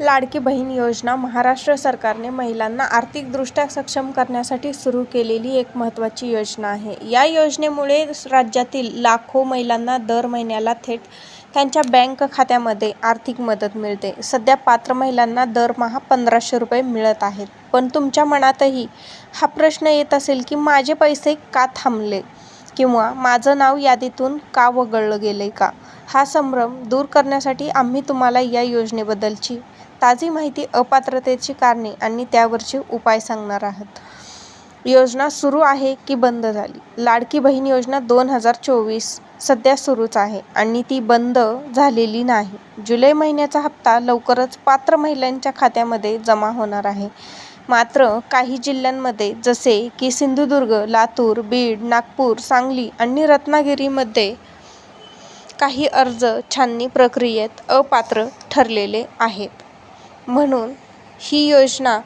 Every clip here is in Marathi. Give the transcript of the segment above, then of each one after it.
लाडकी बहीण योजना महाराष्ट्र सरकारने महिलांना आर्थिकदृष्ट्या सक्षम करण्यासाठी सुरू केलेली एक महत्त्वाची योजना आहे. या योजनेमुळे राज्यातील लाखो महिलांना दर महिन्याला थेट त्यांच्या बँक खात्यामध्ये आर्थिक मदत मिळते. सध्या पात्र महिलांना दरमहा पंधराशे रुपये मिळत आहेत. पण तुमच्या मनातही हा प्रश्न येत असेल की माझे पैसे का थांबले? किंवा माझं नाव यादीतून का वगळलं गेले का? हा संभ्रम दूर करण्यासाठी आम्ही तुम्हाला या योजनेबद्दलची ताजी माहिती अपात्रतेची कारणे आणि त्यावरचे उपाय सांगणार आहोत. योजना सुरू आहे की बंद झाली? लाडकी बहीण योजना दोन हजार चोवीस सध्या सुरूच आहे आणि ती बंद झालेली नाही. जुलै महिन्याचा हप्ता लवकरच पात्र महिलांच्या खात्यामध्ये जमा होणार आहे. मात्र काही जिल्ह्यांमध्ये जसे की सिंधुदुर्ग लातूर बीड नागपूर सांगली आणि रत्नागिरीमध्ये काही अर्ज छाननी प्रक्रियेत अपात्र ठरलेले आहेत. म्हणून ही योजना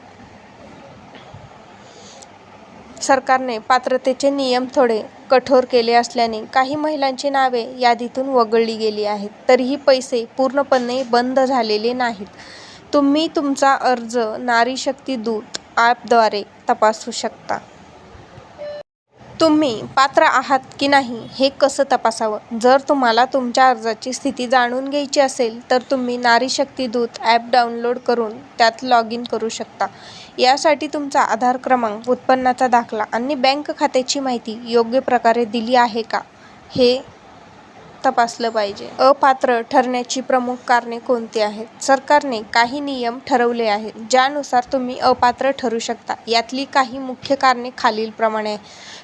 सरकारने पात्रतेचे नियम थोडे कठोर केले असल्याने काही महिलांची नावे यादीतून वगळली गेली आहेत. तरीही पैसे पूर्णपणे बंद झालेले नाहीत. तुम्ही तुमचा अर्ज नारी शक्ती दूत ॲपद्वारे तपासू शकता. तुम्ही पात्र आहात की नाही हे कसं तपासावं? जर तुम्हाला तुमच्या अर्जाची स्थिती जाणून घ्यायची असेल तर तुम्ही नारी शक्ती दूत ॲप डाउनलोड करून त्यात लॉग इन करू शकता. यासाठी तुमचा आधार क्रमांक उत्पन्नाचा दाखला आणि बँक खात्याची माहिती योग्य प्रकारे दिली आहे का? हे तपासलं पाहिजे. अपात्र ठरण्याची प्रमुख कारणे कोणती आहेत? सरकारने काही नियम ठरवले आहेत ज्यानुसार तुम्ही अपात्र ठरू शकता. यातली काही मुख्य कारणे खालीलप्रमाणे.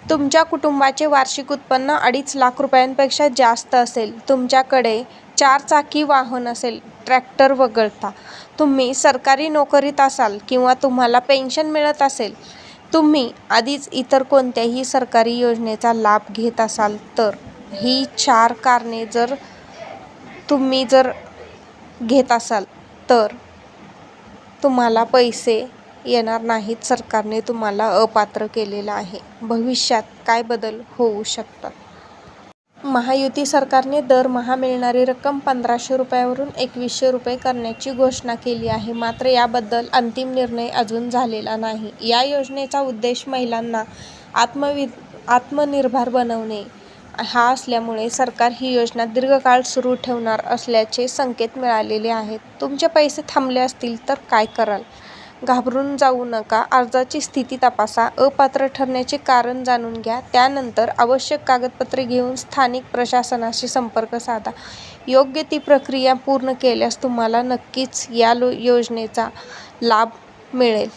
तुमच्या कुटुंबाचे वार्षिक उत्पन्न अडीच लाख रुपयांपेक्षा जास्त असेल. तुमच्याकडे चारचाकी वाहन असेल ट्रॅक्टर वगळता. तुम्ही सरकारी नोकरीत असाल किंवा तुम्हाला पेन्शन मिळत असेल तुम्ही आधीच इतर कोणत्याही सरकारी योजनेचा लाभ घेत असाल तर ही चार कारणे जर तुम्ही जर घेत असाल तर तुम्हाला पैसे येणार नाहीत. सरकारने तुम्हाला अपात्र केलेलं आहे. भविष्यात काय बदल होऊ शकतात? महायुती सरकारने दरमहा मिळणारी रक्कम पंधराशे रुपयावरून एकवीसशे रुपये करण्याची घोषणा केली आहे. मात्र याबद्दल अंतिम निर्णय अजून झालेला नाही. या योजनेचा उद्देश महिलांना आत्मवि आत्मनिर्भर बनवणे हा असल्यामुळे सरकार ही योजना दीर्घकाळ सुरू ठेवणार असल्याचे संकेत मिळालेले आहेत. तुमचे पैसे थांबले असतील तर काय कराल? घाबरून जाऊ नका. अर्जाची स्थिती तपासा. अपात्र ठरण्याचे कारण जाणून घ्या. त्यानंतर आवश्यक कागदपत्रे घेऊन स्थानिक प्रशासनाशी संपर्क साधा. योग्य ती प्रक्रिया पूर्ण केल्यास तुम्हाला नक्कीच या लो योजनेचा लाभ मिळेल.